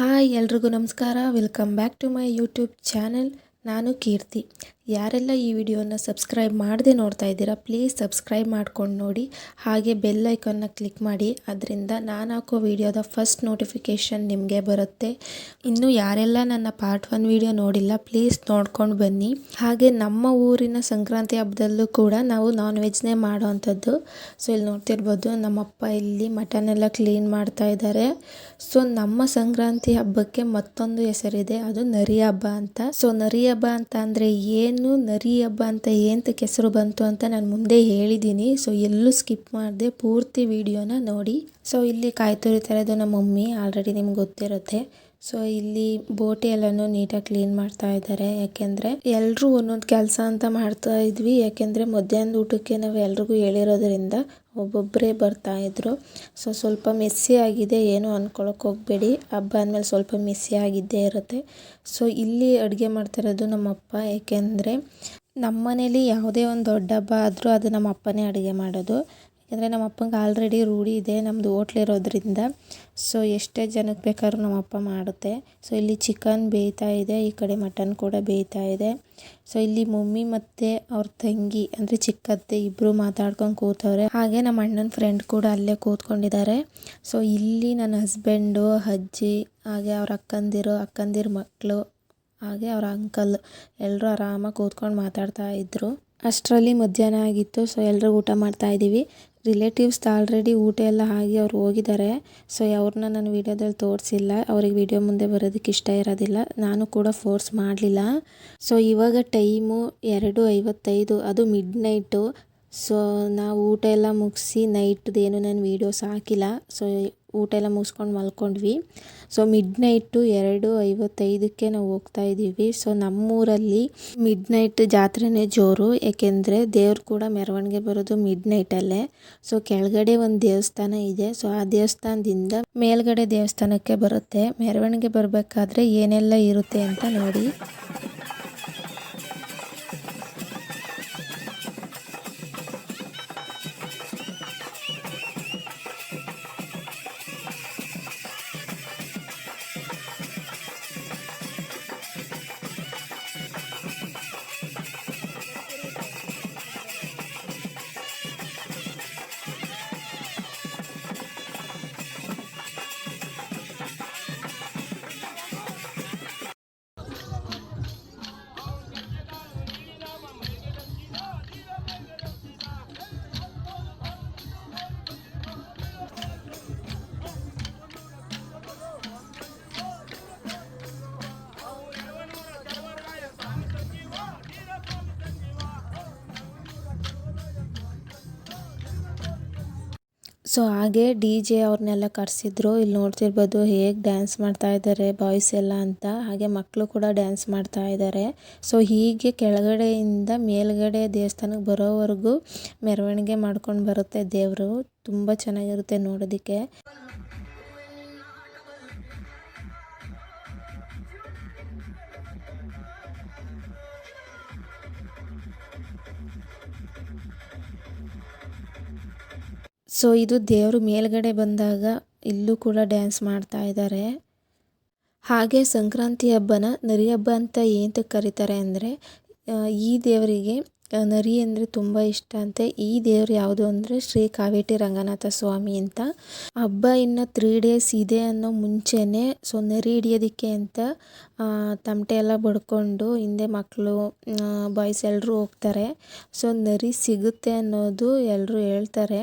Hi ಎಲ್ರಿಗೂ ನಮಸ್ಕಾರ. Welcome back to my YouTube channel ನಾನು ಕೀರ್ತಿ. ಯಾರೆಲ್ಲ ಈ ವಿಡಿಯೋನ ಸಬ್ಸ್ಕ್ರೈಬ್ ಮಾಡದೆ ನೋಡ್ತಾ ಇದ್ದೀರಾ, ಪ್ಲೀಸ್ ಸಬ್ಸ್ಕ್ರೈಬ್ ಮಾಡ್ಕೊಂಡು ನೋಡಿ. ಹಾಗೆ ಬೆಲ್ ಐಕನ್ನ ಕ್ಲಿಕ್ ಮಾಡಿ. ಅದರಿಂದ ನಾನು ಹಾಕೋ ವಿಡಿಯೋದ ಫಸ್ಟ್ ನೋಟಿಫಿಕೇಷನ್ ನಿಮಗೆ ಬರುತ್ತೆ. ಇನ್ನು ಯಾರೆಲ್ಲ ನನ್ನ ಪಾರ್ಟ್ ಒನ್ ವಿಡಿಯೋ ನೋಡಿಲ್ಲ, ಪ್ಲೀಸ್ ನೋಡ್ಕೊಂಡು ಬನ್ನಿ. ಹಾಗೆ ನಮ್ಮ ಊರಿನ ಸಂಕ್ರಾಂತಿ ಹಬ್ಬದಲ್ಲೂ ಕೂಡ ನಾವು ನಾನ್ ವೆಜ್ನೇ ಮಾಡೋ ಅಂಥದ್ದು ಸೊ ಇಲ್ಲಿ ನೋಡ್ತಿರ್ಬೋದು ನಮ್ಮಪ್ಪ ಇಲ್ಲಿ ಮಟನ್ ಎಲ್ಲ ಕ್ಲೀನ್ ಮಾಡ್ತಾ ಇದ್ದಾರೆ. ಸೊ ನಮ್ಮ ಸಂಕ್ರಾಂತಿ ಹಬ್ಬಕ್ಕೆ ಮತ್ತೊಂದು ಹೆಸರಿದೆ. ಅದು ನರಿ ಹಬ್ಬ ಅಂತ. ಸೊ ನರಿ ಹಬ್ಬ ಅಂತ ಅಂದರೆ ಏನು ನರಿ ಹಬ್ಬ ಅಂತ ಏನಕ್ಕೆ ಹೆಸರು ಬಂತು ಅಂತ ನಾನು ಮುಂದೆ ಹೇಳಿದ್ದೀನಿ ಸೊ ಎಲ್ಲೂ ಸ್ಕಿಪ್ ಮಾಡಿದೆ. ಪೂರ್ತಿ ವಿಡಿಯೋನ ನೋಡಿ. ಸೊ ಇಲ್ಲಿ ಕಾಯಿ ಅದು ನಮ್ಮ ಮಮ್ಮಿ ಆಲ್ರೆಡಿ ನಿಮ್ಗೆ ಗೊತ್ತಿರುತ್ತೆ. ಸೊ ಇಲ್ಲಿ ಬೋಟಿ ಎಲ್ಲಾನು ನೀಟಾಗಿ ಕ್ಲೀನ್ ಮಾಡ್ತಾ ಇದ್ದಾರೆ. ಯಾಕೆಂದ್ರೆ ಎಲ್ಲರೂ ಒಂದೊಂದು ಕೆಲಸ ಅಂತ ಮಾಡ್ತಾ ಇದ್ವಿ. ಯಾಕೆಂದ್ರೆ ಮಧ್ಯಾಹ್ನದ ಊಟಕ್ಕೆ ನಾವು ಎಲ್ರಿಗೂ ಹೇಳಿರೋದ್ರಿಂದ ಒಬ್ಬೊಬ್ಬರೇ ಬರ್ತಾ ಇದ್ರು. ಸೊ ಸ್ವಲ್ಪ ಮಿಸ್ಸಿ ಆಗಿದೆ. ಏನು ಅನ್ಕೊಳಕ್ ಹೋಗಬೇಡಿ. ಹಬ್ಬ ಅಂದಮೇಲೆ ಸ್ವಲ್ಪ ಮಿಸ್ಸಿ ಆಗಿದ್ದೇ ಇರುತ್ತೆ. ಸೊ ಇಲ್ಲಿ ಅಡುಗೆ ಮಾಡ್ತಿರೋದು ನಮ್ಮಪ್ಪ. ಯಾಕೆಂದ್ರೆ ನಮ್ಮ ಮನೇಲಿ ಯಾವುದೇ ಒಂದು ದೊಡ್ಡ ಹಬ್ಬ ಆದರೂ ಅದು ನಮ್ಮ ಅಪ್ಪನೇ ಅಡುಗೆ ಮಾಡೋದು. ಯಾಕೆಂದರೆ ನಮ್ಮ ಅಪ್ಪಂಗೆ ಆಲ್ರೆಡಿ ರೂಢಿ ಇದೆ ನಮ್ಮದು ಹೋಟ್ಲಿರೋದ್ರಿಂದ ಸೊ ಎಷ್ಟೇ ಜನಕ್ಕೆ ಬೇಕಾದ್ರೂ ನಮ್ಮ ಅಪ್ಪ ಮಾಡುತ್ತೆ. ಸೊ ಇಲ್ಲಿ ಚಿಕನ್ ಬೇಯ್ತಾ ಇದೆ, ಈ ಕಡೆ ಮಟನ್ ಕೂಡ ಬೇಯ್ತಾ ಇದೆ. ಸೊ ಇಲ್ಲಿ ಮಮ್ಮಿ ಮತ್ತು ಅವ್ರ ತಂಗಿ, ಅಂದರೆ ಚಿಕ್ಕತ್ತೆ ಇಬ್ಬರು ಮಾತಾಡ್ಕೊಂಡು ಕೂತವ್ರೆ. ಹಾಗೆ ನಮ್ಮ ಅಣ್ಣನ ಫ್ರೆಂಡ್ ಕೂಡ ಅಲ್ಲೇ ಕೂತ್ಕೊಂಡಿದ್ದಾರೆ. ಸೊ ಇಲ್ಲಿ ನನ್ನ ಹಸ್ಬೆಂಡು ಅಜ್ಜಿ, ಹಾಗೆ ಅವ್ರ ಅಕ್ಕಂದಿರು, ಅಕ್ಕಂದಿರ ಮಕ್ಕಳು ಹಾಗೆ ಅವ್ರ ಅಂಕಲ್ ಎಲ್ಲರೂ ಆರಾಮಾಗಿ ಕೂತ್ಕೊಂಡು ಮಾತಾಡ್ತಾ ಇದ್ದರು ಅಷ್ಟರಲ್ಲಿ ಮಧ್ಯಾಹ್ನ ಆಗಿತ್ತು ಸೊ ಎಲ್ಲರೂ ಊಟ ಮಾಡ್ತಾ ಇದ್ದೀವಿ. ರಿಲೇಟಿವ್ಸ್ ಆಲ್ರೆಡಿ ಊಟ ಎಲ್ಲ ಆಗಿ ಅವ್ರು ಹೋಗಿದ್ದಾರೆ. ಸೊ ಅವ್ರನ್ನ ನಾನು ವೀಡಿಯೋದಲ್ಲಿ ತೋರಿಸಿಲ್ಲ. ಅವ್ರಿಗೆ ವೀಡಿಯೋ ಮುಂದೆ ಬರೋದಕ್ಕೆ ಇಷ್ಟ ಇರೋದಿಲ್ಲ. ನಾನು ಕೂಡ ಫೋರ್ಸ್ ಮಾಡಲಿಲ್ಲ. ಸೊ ಇವಾಗ ಟೈಮು ಎರಡು ಐವತ್ತೈದು, ಅದು ಮಿಡ್ ನೈಟು ಸೊ ನಾವು ಊಟ ಎಲ್ಲ ಮುಗಿಸಿ ನೈಟ್ದೇನು ನಾನು ವೀಡಿಯೋಸ್ ಹಾಕಿಲ್ಲ. ಸೊ ಊಟ ಎಲ್ಲ ಮುಗಿಸ್ಕೊಂಡು ಮಲ್ಕೊಂಡ್ವಿ. ಸೊ ಮಿಡ್ ನೈಟು ಎರಡು ಐವತ್ತೈದಕ್ಕೆ ನಾವು ಹೋಗ್ತಾ ಇದ್ದೀವಿ. ಸೊ ನಮ್ಮೂರಲ್ಲಿ ಮಿಡ್ ನೈಟ್ ಜಾತ್ರೆನೇ ಜೋರು. ಏಕೆಂದರೆ ದೇವ್ರು ಕೂಡ ಮೆರವಣಿಗೆ ಬರೋದು ಮಿಡ್ ನೈಟಲ್ಲೇ ಸೊ ಕೆಳಗಡೆ ಒಂದು ದೇವಸ್ಥಾನ ಇದೆ. ಸೊ ಆ ದೇವಸ್ಥಾನದಿಂದ ಮೇಲ್ಗಡೆ ದೇವಸ್ಥಾನಕ್ಕೆ ಬರುತ್ತೆ. ಮೆರವಣಿಗೆ ಬರಬೇಕಾದ್ರೆ ಏನೆಲ್ಲ ಇರುತ್ತೆ ಅಂತ ನೋಡಿ. ಸೊ ಹಾಗೆ ಡಿ ಜೆ ಅವ್ರನ್ನೆಲ್ಲ ಕರೆಸಿದ್ರು. ಇಲ್ಲಿ ನೋಡ್ತಿರ್ಬೋದು ಹೇಗೆ ಡ್ಯಾನ್ಸ್ ಮಾಡ್ತಾ ಇದ್ದಾರೆ ಬಾಯ್ಸ್ ಎಲ್ಲ ಅಂತ. ಹಾಗೆ ಮಕ್ಕಳು ಕೂಡ ಡ್ಯಾನ್ಸ್ ಮಾಡ್ತಾ ಇದ್ದಾರೆ ಸೊ ಹೀಗೆ ಕೆಳಗಡೆಯಿಂದ ಮೇಲ್ಗಡೆ ದೇವಸ್ಥಾನಕ್ಕೆ ಬರೋವರೆಗೂ ಮೆರವಣಿಗೆ ಮಾಡ್ಕೊಂಡು ಬರುತ್ತೆ ದೇವರು. ತುಂಬ ಚೆನ್ನಾಗಿರುತ್ತೆ ನೋಡೋದಕ್ಕೆ. ಸೊ ಇದು ದೇವರು ಮೇಲ್ಗಡೆ ಬಂದಾಗ ಇಲ್ಲೂ ಕೂಡ ಡ್ಯಾನ್ಸ್ ಮಾಡ್ತಾ ಇದ್ದಾರೆ ಹಾಗೆ ಸಂಕ್ರಾಂತಿ ಹಬ್ಬನ ನರಿ ಹಬ್ಬ ಅಂತ ಏನಕ್ಕೆ ಕರೀತಾರೆ ಅಂದರೆ ಈ ದೇವರಿಗೆ ನರಿ ಅಂದರೆ ತುಂಬ ಇಷ್ಟ ಅಂತೆ. ಈ ದೇವರು ಯಾವುದು ಅಂದರೆ ಶ್ರೀ ಕಾವೇಟಿ ರಂಗನಾಥ ಸ್ವಾಮಿ ಅಂತ. ಹಬ್ಬ ಇನ್ನು ತ್ರೀ ಡೇಸ್ ಇದೆ ಅನ್ನೋ ಮುಂಚೆನೇ ಸೊ ನರಿ ಹಿಡಿಯೋದಕ್ಕೆ ಅಂತ ತಮಟೆ ಎಲ್ಲ ಬಡ್ಕೊಂಡು ಹಿಂದೆ ಮಕ್ಕಳು ಬಾಯ್ಸ್ ಎಲ್ಲರೂ ಹೋಗ್ತಾರೆ. ಸೊ ನರಿ ಸಿಗುತ್ತೆ ಅನ್ನೋದು ಎಲ್ಲರೂ ಹೇಳ್ತಾರೆ.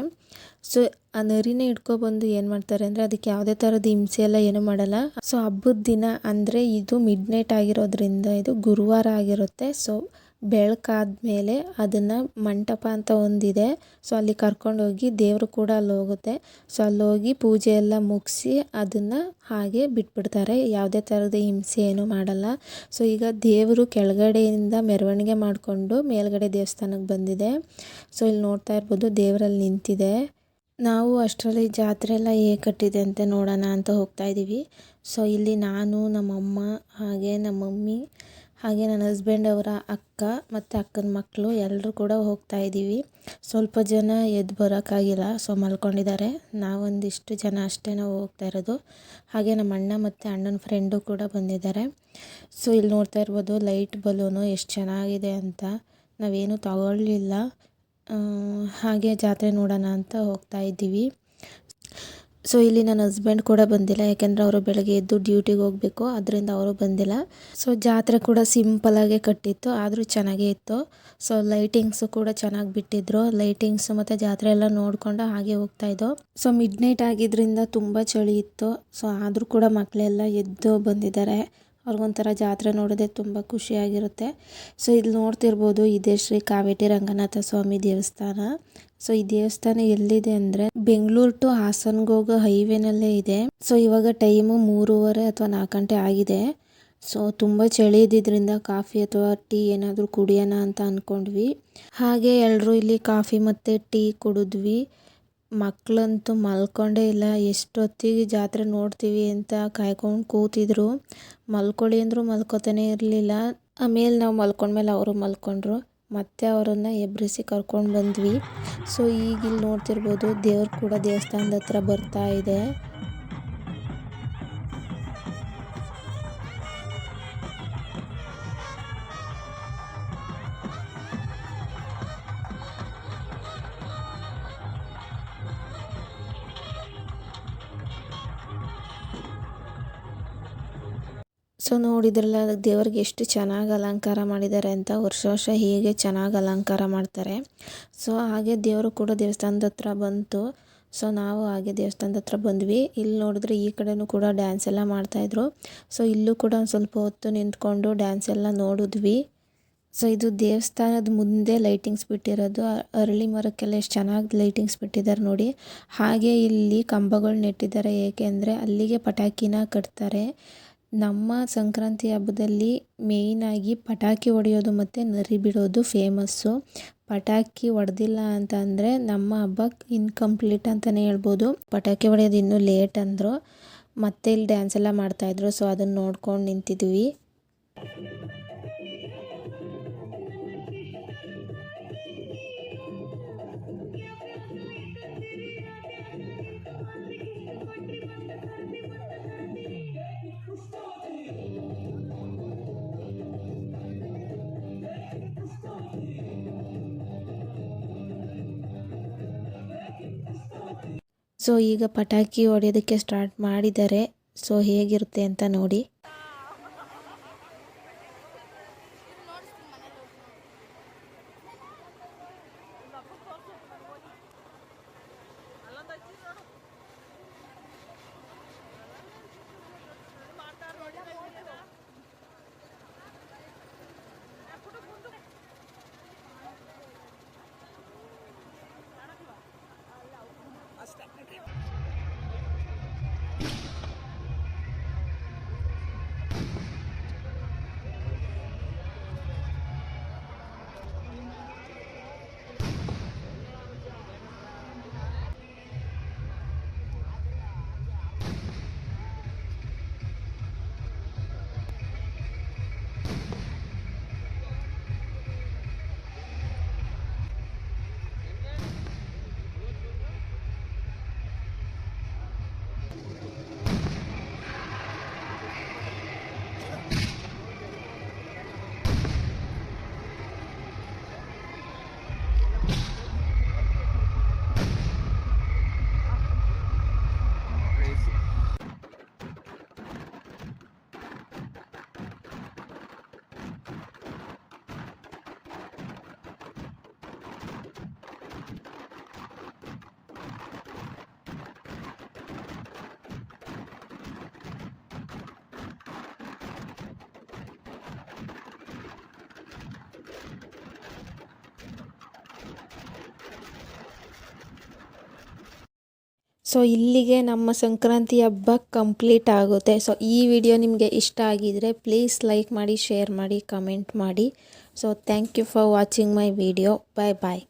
ಸೊ ಆ ನರಿನ ಇಟ್ಕೊಬಂದು ಏನು ಮಾಡ್ತಾರೆ ಅಂದರೆ ಅದಕ್ಕೆ ಯಾವುದೇ ಥರದ ಹಿಂಸೆ ಎಲ್ಲ ಏನೂ ಮಾಡಲ್ಲ. ಸೊ ಹಬ್ಬದ ದಿನ ಅಂದರೆ ಇದು ಮಿಡ್ ನೈಟ್ ಆಗಿರೋದ್ರಿಂದ ಇದು ಗುರುವಾರ ಆಗಿರುತ್ತೆ. ಸೊ ಬೆಳಕಾದ್ಮೇಲೆ ಅದನ್ನು ಮಂಟಪ ಅಂತ ಒಂದಿದೆ. ಸೊ, ಅಲ್ಲಿ ಕರ್ಕೊಂಡೋಗಿ ದೇವರು ಕೂಡ ಅಲ್ಲಿ ಹೋಗುತ್ತೆ. ಸೊ, ಅಲ್ಲಿ ಹೋಗಿ ಪೂಜೆ ಎಲ್ಲ ಮುಗಿಸಿ ಅದನ್ನು ಹಾಗೆ ಬಿಟ್ಬಿಡ್ತಾರೆ. ಯಾವುದೇ ಥರದ ಹಿಂಸೆ ಏನೂ ಮಾಡಲ್ಲ. ಸೊ, ಈಗ ದೇವರು ಕೆಳಗಡೆಯಿಂದ ಮೆರವಣಿಗೆ ಮಾಡಿಕೊಂಡು ಮೇಲ್ಗಡೆ ದೇವಸ್ಥಾನಕ್ಕೆ ಬಂದಿದೆ. ಸೊ, ಇಲ್ಲಿ ನೋಡ್ತಾ ಇರ್ಬೋದು ದೇವರಲ್ಲಿ ನಿಂತಿದೆ. ನಾವು ಅಷ್ಟರಲ್ಲಿ ಜಾತ್ರೆ ಎಲ್ಲ ಹೇಗೆ ಕಟ್ಟಿದೆ ಅಂತ ನೋಡೋಣ ಅಂತ ಹೋಗ್ತಾ ಇದ್ದೀವಿ ಸೊ, ಇಲ್ಲಿ ನಾನು, ನಮ್ಮಮ್ಮ, ಹಾಗೆ ನಮ್ಮ ಮಮ್ಮಿ ಹಾಗೆ ನನ್ನ ಹಸ್ಬೆಂಡ್ ಅವರ ಅಕ್ಕ ಮತ್ತು ಅಕ್ಕನ ಮಕ್ಕಳು ಎಲ್ಲರೂ ಕೂಡ ಹೋಗ್ತಾ ಇದ್ದೀವಿ. ಸ್ವಲ್ಪ ಜನ ಎದ್ದು ಬರೋಕ್ಕಾಗಿಲ್ಲ ಸೊ ಮಲ್ಕೊಂಡಿದ್ದಾರೆ. ನಾವೊಂದಿಷ್ಟು ಜನ ಅಷ್ಟೇ ನಾವು ಹೋಗ್ತಾ ಇರೋದು. ಹಾಗೆ ನಮ್ಮ ಅಣ್ಣ ಮತ್ತು ಅಣ್ಣನ ಫ್ರೆಂಡು ಕೂಡ ಬಂದಿದ್ದಾರೆ. ಸೊ ಇಲ್ಲಿ ನೋಡ್ತಾ ಇರ್ಬೋದು ಲೈಟ್ ಬಲೂನು ಎಷ್ಟು ಚೆನ್ನಾಗಿದೆ ಅಂತ. ನಾವೇನು ತಗೊಳ್ಳಿಲ್ಲ. ಹಾಗೆ ಜಾತ್ರೆ ನೋಡೋಣ ಅಂತ ಹೋಗ್ತಾ ಇದ್ದೀವಿ. ಸೊ ಇಲ್ಲಿ ನನ್ನ ಹಸ್ಬೆಂಡ್ ಕೂಡ ಬಂದಿಲ್ಲ. ಯಾಕೆಂದರೆ ಅವರು ಬೆಳಗ್ಗೆ ಎದ್ದು ಡ್ಯೂಟಿಗೆ ಹೋಗಬೇಕು. ಅದರಿಂದ ಅವರು ಬಂದಿಲ್ಲ. ಸೊ ಜಾತ್ರೆ ಕೂಡ ಸಿಂಪಲಾಗೆ ಕಟ್ಟಿತ್ತು. ಆದರೂ ಚೆನ್ನಾಗೇ ಇತ್ತು. ಸೊ ಲೈಟಿಂಗ್ಸು ಕೂಡ ಚೆನ್ನಾಗಿ ಬಿಟ್ಟಿದ್ರು. ಲೈಟಿಂಗ್ಸು ಮತ್ತು ಜಾತ್ರೆ ಎಲ್ಲ ನೋಡಿಕೊಂಡು ಹಾಗೆ ಹೋಗ್ತಾ ಇದ್ದೋ. ಸೊ ಮಿಡ್ ನೈಟ್ ಆಗಿದ್ರಿಂದ ತುಂಬ ಚಳಿ ಇತ್ತು. ಸೊ ಆದರೂ ಕೂಡ ಮಕ್ಕಳೆಲ್ಲ ಎದ್ದು ಬಂದಿದ್ದಾರೆ. ಅವ್ರಿಗೊಂಥರ ಜಾತ್ರೆ ನೋಡೋದೇ ತುಂಬ ಖುಷಿಯಾಗಿರುತ್ತೆ ಸೊ ಇಲ್ಲಿ ನೋಡ್ತಿರ್ಬೋದು ಇದೇ ಶ್ರೀ ಕಾವೇಟಿ ರಂಗನಾಥ ಸ್ವಾಮಿ ದೇವಸ್ಥಾನ. ಸೊ ಈ ದೇವಸ್ಥಾನ ಎಲ್ಲಿದೆ ಅಂದ್ರೆ ಬೆಂಗಳೂರು ಟು ಹಾಸನ್ಗೆ ಹೈವೇನಲ್ಲೇ ಇದೆ. ಸೊ ಇವಾಗ ಟೈಮು ಮೂರುವರೆ ಅಥವಾ ನಾಲ್ಕು ಗಂಟೆ ಆಗಿದೆ. ಸೊ ತುಂಬ ಚಳಿ ಇದ್ದಿದ್ದರಿಂದ ಕಾಫಿ ಅಥವಾ ಟೀ ಏನಾದರೂ ಕುಡಿಯೋಣ ಅಂತ ಅಂದ್ಕೊಂಡ್ವಿ ಹಾಗೆ ಎಲ್ಲರೂ ಇಲ್ಲಿ ಕಾಫಿ ಮತ್ತು ಟೀ ಕುಡಿದ್ವಿ. ಮಕ್ಕಳಂತೂ ಮಲ್ಕೊಂಡೇ ಇಲ್ಲ. ಎಷ್ಟೊತ್ತಿಗೆ ಜಾತ್ರೆ ನೋಡ್ತೀವಿ ಅಂತ ಕಾಯ್ಕೊಂಡು ಕೂತಿದ್ರು. ಮಲ್ಕೊಳ್ಳಿ ಅಂದರೂ ಮಲ್ಕೋತಾನೆ ಇರಲಿಲ್ಲ. ಆಮೇಲೆ ನಾವು ಮಲ್ಕೊಂಡ್ಮೇಲೆ ಅವರು ಮಲ್ಕೊಂಡ್ರು. ಮತ್ತೆ ಅವರನ್ನು ಎಬ್ಬರಿಸಿ ಕರ್ಕೊಂಡು ಬಂದ್ವಿ. ಸೊ ಈಗ ಇಲ್ಲಿ ನೋಡ್ತಿರ್ಬೋದು ದೇವ್ರು ಕೂಡ ದೇವಸ್ಥಾನದ ಹತ್ರ ಬರ್ತಾ ಇದೆ. ಸೊ ನೋಡಿದ್ರಲ್ಲ, ದೇವ್ರಿಗೆ ಎಷ್ಟು ಚೆನ್ನಾಗಿ ಅಲಂಕಾರ ಮಾಡಿದ್ದಾರೆ ಅಂತ ವರ್ಷ ವರ್ಷ ಹೀಗೆ ಚೆನ್ನಾಗಿ ಅಲಂಕಾರ ಮಾಡ್ತಾರೆ. ಸೊ ಹಾಗೆ ದೇವರು ಕೂಡ ದೇವಸ್ಥಾನದ ಹತ್ರ ಬಂತು. ಸೊ ನಾವು ಹಾಗೆ ದೇವಸ್ಥಾನದ ಹತ್ರ ಬಂದ್ವಿ. ಇಲ್ಲಿ ನೋಡಿದ್ರೆ ಈ ಕಡೆನೂ ಕೂಡ ಡ್ಯಾನ್ಸ್ ಎಲ್ಲ ಮಾಡ್ತಾಯಿದ್ರು ಸೊ ಇಲ್ಲೂ ಕೂಡ ಒಂದು ಸ್ವಲ್ಪ ಹೊತ್ತು ನಿಂತ್ಕೊಂಡು ಡ್ಯಾನ್ಸ್ ಎಲ್ಲ ನೋಡಿದ್ವಿ. ಸೊ ಇದು ದೇವಸ್ಥಾನದ ಮುಂದೆ ಲೈಟಿಂಗ್ಸ್ ಬಿಟ್ಟಿರೋದು. ಅರಳಿ ಮರಕ್ಕೆಲ್ಲ ಎಷ್ಟು ಚೆನ್ನಾಗಿ ಲೈಟಿಂಗ್ಸ್ ಬಿಟ್ಟಿದ್ದಾರೆ ನೋಡಿ. ಹಾಗೆ ಇಲ್ಲಿ ಕಂಬಗಳು ನೆಟ್ಟಿದ್ದಾರೆ ಏಕೆಂದರೆ ಅಲ್ಲಿಗೆ ಪಟಾಕಿನ ಕಟ್ತಾರೆ. ನಮ್ಮ ಸಂಕ್ರಾಂತಿ ಹಬ್ಬದಲ್ಲಿ ಮೇಯ್ನಾಗಿ ಪಟಾಕಿ ಹೊಡೆಯೋದು ಮತ್ತು ನರಿ ಬಿಡೋದು ಫೇಮಸ್ಸು ಪಟಾಕಿ ಹೊಡೆದಿಲ್ಲ ಅಂತ ಅಂದರೆ ನಮ್ಮ ಹಬ್ಬ ಇನ್ಕಂಪ್ಲೀಟ್ ಅಂತಲೇ ಹೇಳ್ಬೋದು. ಪಟಾಕಿ ಹೊಡೆಯೋದು ಇನ್ನೂ ಲೇಟ್ ಅಂದರು. ಮತ್ತೆ ಇಲ್ಲಿ ಡ್ಯಾನ್ಸ್ ಎಲ್ಲ ಮಾಡ್ತಾಯಿದ್ರು ಸೊ ಅದನ್ನು ನೋಡ್ಕೊಂಡು ನಿಂತಿದ್ವಿ. ಸೊ ಈಗ ಪಟಾಕಿ ಹೊಡೆಯೋದಕ್ಕೆ ಸ್ಟಾರ್ಟ್ ಮಾಡಿದ್ದಾರೆ ಸೊ ಹೇಗಿರುತ್ತೆ ಅಂತ ನೋಡಿ. ಸೊ ಇಲ್ಲಿಗೆ ನಮ್ಮ ಸಂಕ್ರಾಂತಿ ಹಬ್ಬ ಕಂಪ್ಲೀಟ್ ಆಗುತ್ತೆ. ಸೊ ಈ ವಿಡಿಯೋ ನಿಮಗೆ ಇಷ್ಟ ಆಗಿದರೆ ಪ್ಲೀಸ್ ಲೈಕ್ ಮಾಡಿ ಶೇರ್ ಮಾಡಿ ಕಮೆಂಟ್ ಮಾಡಿ. So thank you for watching my video bye bye